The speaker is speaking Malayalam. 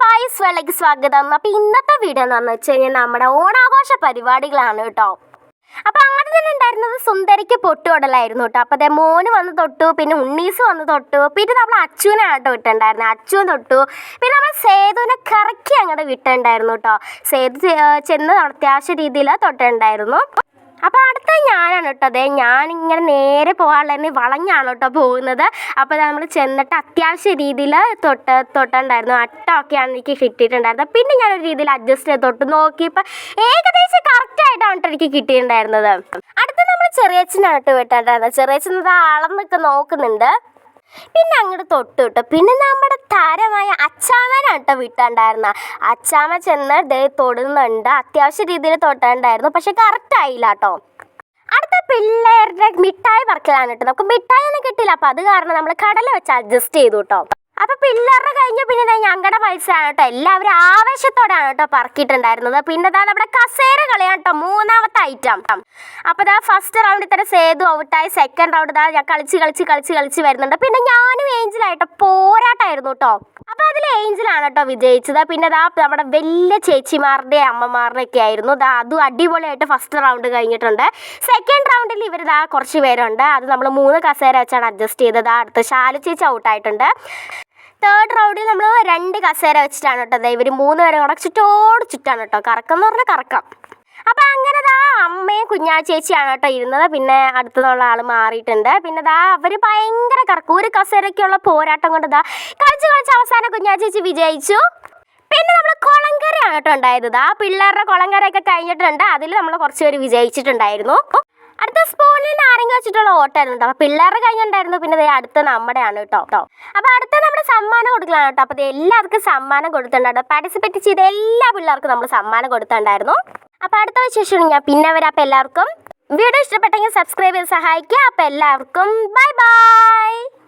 പായസ് വേളയ്ക്ക് സ്വാഗതം. അപ്പോൾ ഇന്നത്തെ വീഡിയോ എന്താണെന്ന് വെച്ച് കഴിഞ്ഞാൽ നമ്മുടെ ഓണാഘോഷ പരിപാടികളാണ് കേട്ടോ. അപ്പോൾ അങ്ങനെ തന്നെ ഉണ്ടായിരുന്നത് സുന്ദരിക്ക് പൊട്ടുകൊടലായിരുന്നു കേട്ടോ. അപ്പോൾ അതേ മോന് വന്ന് തൊട്ടു പിന്നെ ഉണ്ണീസ് വന്ന് തൊട്ടു പിന്നെ നമ്മൾ അച്ചുവിനെ ആട്ടോ വിട്ടുണ്ടായിരുന്നു അച്ചുവും തൊട്ടു പിന്നെ നമ്മൾ സേതുവിനെ കറക്കി അങ്ങോട്ട് വിട്ടുണ്ടായിരുന്നു കേട്ടോ. സേതു ചെന്ന് അത്യാവശ്യ രീതിയിൽ തൊട്ടുണ്ടായിരുന്നു അപ്പോൾ അടുത്ത ഞാനാണ് കേട്ടോ. അതെ ഇങ്ങനെ നേരെ പോകാനുള്ള വളഞ്ഞാണ് കേട്ടോ പോകുന്നത്. അപ്പോൾ നമ്മൾ ചെന്നിട്ട് അത്യാവശ്യ രീതിയിൽ തൊട്ട് തൊട്ടുണ്ടായിരുന്നു. അട്ടമൊക്കെയാണ് എനിക്ക് കിട്ടിയിട്ടുണ്ടായിരുന്നത്. പിന്നെ ഞാൻ ഒരു രീതിയിൽ അഡ്ജസ്റ്റ് ചെയ്ത് തൊട്ട് നോക്കിയപ്പോൾ ഏകദേശം കറക്റ്റായിട്ടാണ് ആയിട്ടാണ് എനിക്ക് കിട്ടിയിട്ടുണ്ടായിരുന്നത്. അടുത്ത നമ്മൾ ചെറിയച്ഛനാണ് കേട്ടോ വിട്ടിട്ടുണ്ടായിരുന്നത് ചെറിയച്ഛൻ ഇത് അളന്നൊക്കെ നോക്കുന്നുണ്ട്. പിന്നെ അങ്ങോട്ട് തൊട്ട് കിട്ടും പിന്നെ നമ്മുടെ താരമായ അച്ചാമ്മനാണ് കേട്ടോ വിട്ടുണ്ടായിരുന്ന. അച്ചാമ്മ ചെന്ന് ദേ തൊടുന്നുണ്ട്. അത്യാവശ്യ രീതിയിൽ തൊട്ടുണ്ടായിരുന്നു. പക്ഷെ കറക്റ്റ് ആയില്ല കേട്ടോ. അടുത്ത പിള്ളേരുടെ മിഠായി പറക്കലാണ് കേട്ടോ. നമുക്ക് മിഠായി ഒന്നും കിട്ടില്ല അപ്പൊ അത് കാരണം നമ്മൾ കടല വെച്ച് അഡ്ജസ്റ്റ് ചെയ്തു കേട്ടോ. അപ്പൊ പിള്ളേരുടെ കഴിഞ്ഞ മത്സരമാണ് കേട്ടോ. എല്ലാവരും ആവേശത്തോടെയാണ് കേട്ടോ പറക്കിയിട്ടുണ്ടായിരുന്നത്. പിന്നെ ദാ നമ്മുടെ കസേര കളിയാണ് കേട്ടോ മൂന്നാമത്തെ ഐറ്റം അപ്പൊ ഇതാ ഫസ്റ്റ് റൗണ്ടിൽ തന്നെ സേതു ഔട്ടായി സെക്കൻഡ് റൗണ്ട് ഇതാ ഞാൻ കളിച്ച് കളിച്ച് കളിച്ച് കളിച്ച് വരുന്നുണ്ട്. പിന്നെ ഞാനും ഏഞ്ചലായിട്ട് പോരാട്ടായിരുന്നു കേട്ടോ. അപ്പൊ അതിൽ ഏഞ്ചലാണ് കേട്ടോ വിജയിച്ചത്. പിന്നെ ഇതാ നമ്മുടെ വലിയ ചേച്ചിമാരുടെ അമ്മമാരുടെ ഒക്കെ ആയിരുന്നു. ഇതാ അതും അടിപൊളിയായിട്ട് ഫസ്റ്റ് റൗണ്ട് കഴിഞ്ഞിട്ടുണ്ട്. സെക്കൻഡ് റൗണ്ടിൽ ഇവർ ദാ കുറച്ച് പേരുണ്ട്. അത് നമ്മൾ മൂന്ന് കസേര വെച്ചാണ് അഡ്ജസ്റ്റ് ചെയ്തത്. അടുത്ത് ശാലു ചേച്ചി ഔട്ടായിട്ടുണ്ട് തേർഡ് റൗണ്ടിൽ നമ്മൾ രണ്ട് കസേര വെച്ചിട്ടാണ് കേട്ടോ. ഇവർ മൂന്ന് വരെ കൂടെ ചുറ്റോട് ചുറ്റാണ് കേട്ടോ. കറക്കം എന്ന് പറഞ്ഞാൽ കറക്കം. അപ്പം അങ്ങനെ ദാ അമ്മയും കുഞ്ഞാ ചേച്ചിയാണ് കേട്ടോ ഇരുന്നത്. പിന്നെ അടുത്തുനിന്നുള്ള ആൾ മാറിയിട്ടുണ്ട്. പിന്നെ ദാ അവർ ഭയങ്കര കറക്കം. ഒരു കസേരയ്ക്കുള്ള പോരാട്ടം കൊണ്ട് ദാ കളിച്ച് കളിച്ച് അവസാനം കുഞ്ഞാ ചേച്ചി വിജയിച്ചു. പിന്നെ നമ്മൾ കുളങ്കരയാണ് കേട്ടോ ഉണ്ടായത്. ദാ പിള്ളേരുടെ കുളങ്കരയൊക്കെ കഴിഞ്ഞിട്ടുണ്ട്. അതിൽ നമ്മൾ കുറച്ച് പേര് വിജയിച്ചിട്ടുണ്ടായിരുന്നു. അടുത്ത സ്പൂണിൽ നാരങ്ങ വെച്ചിട്ടുള്ള ഓട്ടായിരുന്നു കേട്ടോ. അപ്പോൾ പിള്ളേരുടെ കഴിഞ്ഞിട്ടുണ്ടായിരുന്നു പിന്നെ ദേ അടുത്ത നമ്മുടെയാണ് കേട്ടോ. കേട്ടോ അപ്പോൾ അടുത്ത നമ്മുടെ സമ്മാനം കൊടുക്കലാണ് കേട്ടോ. അപ്പോൾ എല്ലാവർക്കും സമ്മാനം കൊടുത്തിട്ടുണ്ടായിരുന്നു പാർട്ടിസിപ്പേറ്റ് ചെയ്ത എല്ലാ പിള്ളേർക്കും നമ്മൾ സമ്മാനം കൊടുത്തിട്ടുണ്ടായിരുന്നു. അപ്പോൾ അടുത്ത വിശേഷം ഞാൻ പിന്നെ വരാം. അപ്പോൾ എല്ലാവർക്കും വീഡിയോ ഇഷ്ടപ്പെട്ടെങ്കിൽ സബ്സ്ക്രൈബ് ചെയ്ത് സഹായിക്കുക. അപ്പോൾ എല്ലാവർക്കും ബൈ ബൈ